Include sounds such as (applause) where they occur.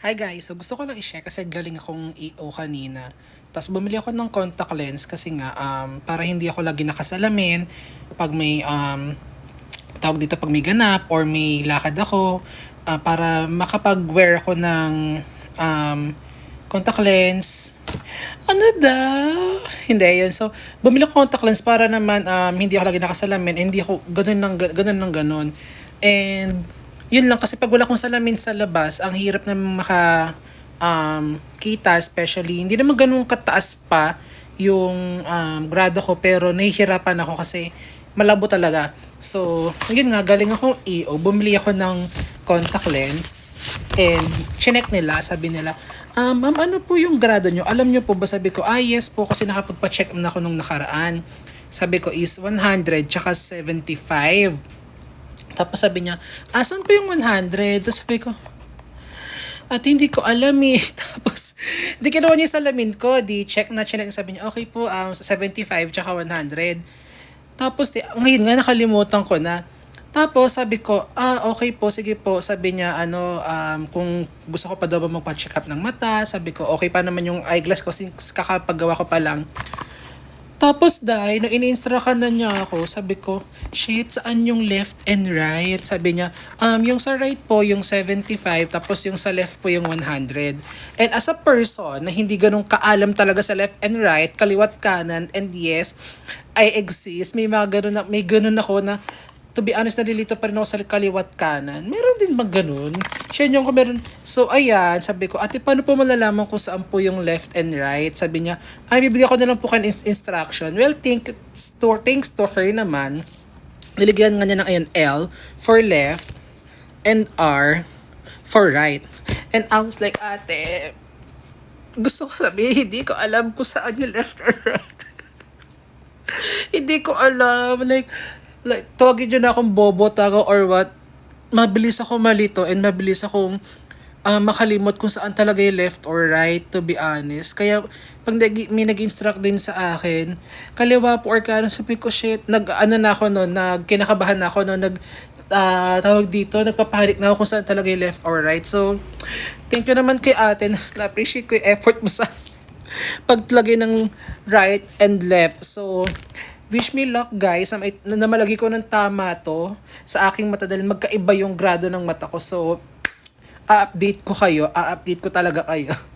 Hi guys, so gusto ko lang i-share kasi galing akong EO kanina. Tapos bumili ako ng contact lens kasi nga um, para hindi ako lagi nakasalamin pag may um, tawag dito pag may ganap or may lakad ako ah, para makapag-wear ako ng um, contact lens. Ano daw? Hindi, yun. So, bumili ako contact lens para naman um, hindi ako lagi nakasalamin. Hindi ako ganun ng ganun ng ganun. And yun lang kasi pag wala akong salamin sa labas, ang hirap na maka um, kita especially. Hindi naman ganun kataas pa yung um, grado ko pero nahihirapan ako kasi malabo talaga. So, yun nga, galing akong EO, bumili ako ng contact lens and chinek nila, sabi nila, ah, ma'am, ano po yung grado nyo? Alam nyo po ba? Sabi ko, ah, yes po, kasi nakapagpa-check na ako nung nakaraan. Sabi ko is 100 tsaka 75. Tapos sabi niya, asan po yung 100? Tapos sabi ko, at hindi ko alam eh. (laughs) Tapos, di kinuha niya salamin ko. Di check na, check Sabi niya, okay po, um, 75 tsaka 100. Tapos, di, ngayon nga nakalimutan ko na. Tapos, sabi ko, ah, okay po, sige po. Sabi niya, ano, um, kung gusto ko pa daw ba magpa-check up ng mata. Sabi ko, okay pa naman yung eyeglass ko since kakapagawa ko pa lang. Tapos dahil, nung ini-instructan na niya ako, sabi ko, shit, saan yung left and right? Sabi niya, um, yung sa right po, yung 75, tapos yung sa left po, yung 100. And as a person na hindi ganun kaalam talaga sa left and right, kaliwat kanan, and yes, I exist, may mga ganun, na, may ganun ako na, to be honest, nalilito pa rin ako sa kaliwat kanan. Meron din ba ganun? Siya yung ko meron. So, ayan, sabi ko, ate, paano po malalaman kung saan po yung left and right? Sabi niya, ay, bibigyan ko na lang po ins- instruction. Well, thanks to, thanks to her naman, niligyan nga niya ng ayan, L for left and R for right. And I was like, ate, gusto ko sabihin, hindi ko alam kung saan yung left or right. (laughs) hindi ko alam. Like, like, tawagin nyo na akong bobo, tago, or what. Mabilis ako malito and mabilis akong ah, makalimot kung saan talaga yung left or right, to be honest. Kaya, pag nag, may nag-instruct din sa akin, kaliwa po or kanan, sabi ko, shit, nag, ano na ako noon, nag, kinakabahan na ako noon, nag, ah, tawag dito, nagpapanik na ako kung saan talaga yung left or right. So, thank you naman kay ate, (laughs) na-appreciate ko yung effort mo sa (laughs) pagtlagay ng right and left. So, wish me luck guys na, na malagi ko ng tama to sa aking mata dahil magkaiba yung grado ng mata ko. So, a-update ko kayo, a-update ko talaga kayo. (laughs)